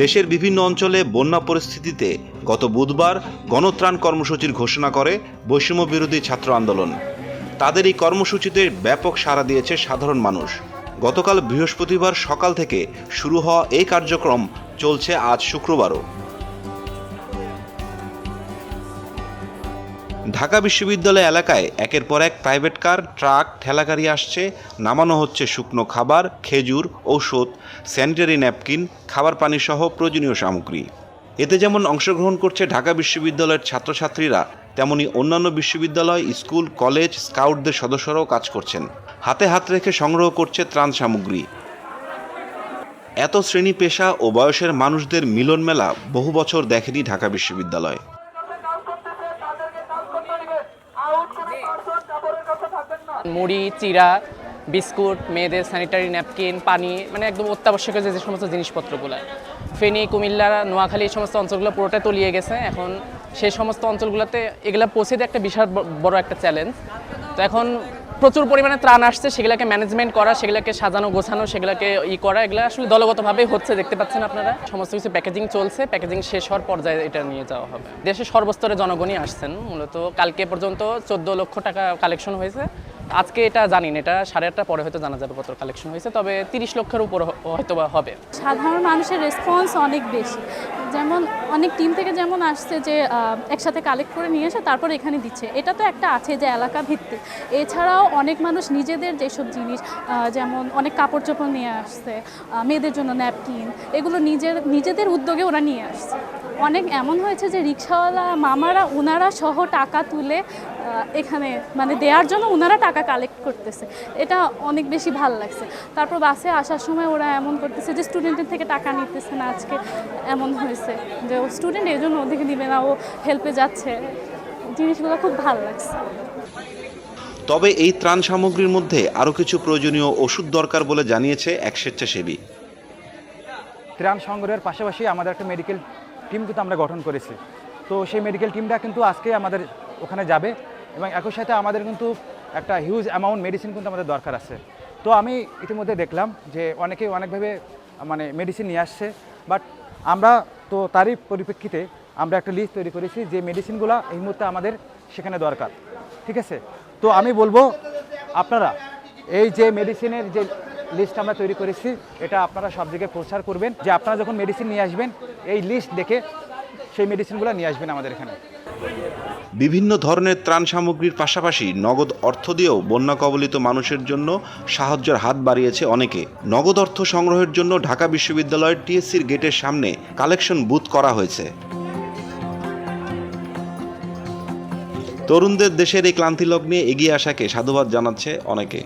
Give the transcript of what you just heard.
দেশের বিভিন্ন অঞ্চলে বন্যা পরিস্থিতিতে গত বুধবার গণত্রাণ কর্মসূচির ঘোষণা করে বৈষম্য বিরোধী ছাত্র আন্দোলন। তাদের এই কর্মসূচিতে ব্যাপক সাড়া দিয়েছে সাধারণ মানুষ। গতকাল বৃহস্পতিবার সকাল থেকে শুরু হওয়া এই কার্যক্রম চলছে আজ শুক্রবারও। ঢাকা বিশ্ববিদ্যালয় এলাকায় একের পর এক প্রাইভেট কার, ট্রাক, ঠেলাগাড়ি আসছে, নামানো হচ্ছে শুকনো খাবার, খেজুর, ঔষধ, স্যানিটারি ন্যাপকিন, খাবার পানি সহ প্রয়োজনীয় সামগ্রী। এতে যেমন অংশগ্রহণ করছে ঢাকা বিশ্ববিদ্যালয়ের ছাত্রছাত্রীরা, তেমনি অন্যান্য বিশ্ববিদ্যালয়, স্কুল, কলেজ স্কাউটদের সদস্যরাও কাজ করছেন। হাতে হাত রেখে সংগ্রহ করছে ত্রাণ সামগ্রী। এত শ্রেণি পেশা ও বয়সের মানুষদের মিলন মেলা বহু বছর দেখেনি ঢাকা বিশ্ববিদ্যালয়। মুড়ি, চিরা, বিস্কুট, মেয়েদের স্যানিটারি ন্যাপকিন পানি মানে একদম অত্যাবশ্যকীয় যে সমস্ত জিনিসপত্রগুলো। ফেনী, কুমিল্লা, নোয়াখালী এই সমস্ত অঞ্চলগুলো পুরোটা তলিয়ে গেছে। এখন সেই সমস্ত অঞ্চলগুলোতে এগুলো পৌঁছে দেওয়া একটা বিশাল বড় একটা চ্যালেঞ্জ তো এখন প্রচুর পরিমাণে ত্রাণ আসছে, সেগুলোকে ম্যানেজমেন্ট করা, সেগুলোকে সাজানো, গোছানো, সেগুলোকে ই করা, এগুলো আসলে দলগতভাবেই হচ্ছে, দেখতে পাচ্ছেন আপনারা। সমস্ত কিছু প্যাকেজিং চলছে প্যাকেজিং শেষ হওয়ার পর্যায়ে এটা নিয়ে যাওয়া হবে। দেশের সর্বস্তরে জনগণই আসছেন, মূলত কালকে পর্যন্ত চোদ্দ লক্ষ টাকা কালেকশন হয়েছে। আজকে এটা জানি না এটা সাড়ে আটটা পরে হয়তো জানা যাবে কত কালেকশন হয়েছে, তবে তিরিশ লক্ষের উপর হয়তো হবে। সাধারণ মানুষের রেসপন্স অনেক বেশি। যেমন, অনেক টিম থেকে যেমন আসছে যে একসাথে কালেক্ট করে নিয়ে এসে তারপর এখানে দিচ্ছে। এটা তো একটা আছে যে, এলাকা ভিত্তিক। এছাড়াও অনেক মানুষ নিজেদের যেসব জিনিস যেমন অনেক কাপড় চোপড় নিয়ে আসছে মেয়েদের জন্য ন্যাপকিন এগুলো নিজের, নিজেদের উদ্যোগে ওরা নিয়ে আসছে। অনেক এমন হয়েছে যে, রিক্সাওয়ালা মামারা ওনারা সহ টাকা তুলে এখানে মানে দেওয়ার জন্য ওনারা টাকা কালেক্ট করতেছে। এটা অনেক বেশি ভালো লাগছে। তারপর বাসে আসার সময় ওরা এমন করতেছে যে স্টুডেন্টের থেকে টাকা নিতেছে না আজকে। এমন হয়েছে। যে ও স্টুডেন্ট এই জন্য ওদিকে নিবে না ও হেল্পে যাচ্ছে। জিনিসগুলো খুব ভালো লাগছে। তবে এই ত্রাণ সামগ্রীর মধ্যে আরও কিছু প্রয়োজনীয় ওষুধ দরকার বলে জানিয়েছে এক স্বেচ্ছাসেবী। ত্রাণ সংগ্রহের পাশাপাশি আমাদের একটা মেডিকেল টিম কিন্তু আমরা গঠন করেছি। তো সেই মেডিকেল টিমটা কিন্তু আজকে আমাদের ওখানে যাবে এবং একই সাথে আমাদের কিন্তু একটা হিউজ অ্যামাউন্ট মেডিসিন কিন্তু আমাদের দরকার আছে। তো আমি ইতিমধ্যে দেখলাম যে অনেকেই অনেকভাবে মানে মেডিসিন নিয়ে আসছে বাট আমরা তো তারই পরিপ্রেক্ষিতে আমরা একটা লিস্ট তৈরি করেছি যে মেডিসিনগুলো এই মুহূর্তে আমাদের সেখানে দরকার। ঠিক আছে? তো আমি বলব, আপনারা এই যে মেডিসিনের যে লিস্ট আমরা তৈরি করেছি, এটা আপনারা সব জায়গায় প্রচার করবেন। যে আপনারা যখন মেডিসিন নিয়ে আসবেন, এই লিস্ট দেখে সেই মেডিসিনগুলো নিয়ে আসবেন আমাদের এখানে। বিভিন্ন ধরনের ত্রাণ সামগ্রীর পাশাপাশি নগদ অর্থ দিয়েও বন্যা কবলিত মানুষের জন্য সাহায্যের হাত বাড়িয়েছে অনেকে। নগদ অর্থ সংগ্রহের জন্য ঢাকা বিশ্ববিদ্যালয়ের টিএসসির গেটের সামনে কালেকশন বুথ করা হয়েছে। তরুণদের দেশের এই ক্লান্তি লগ্নে এগিয়ে আসাকে সাধুবাদ জানাচ্ছে অনেকে।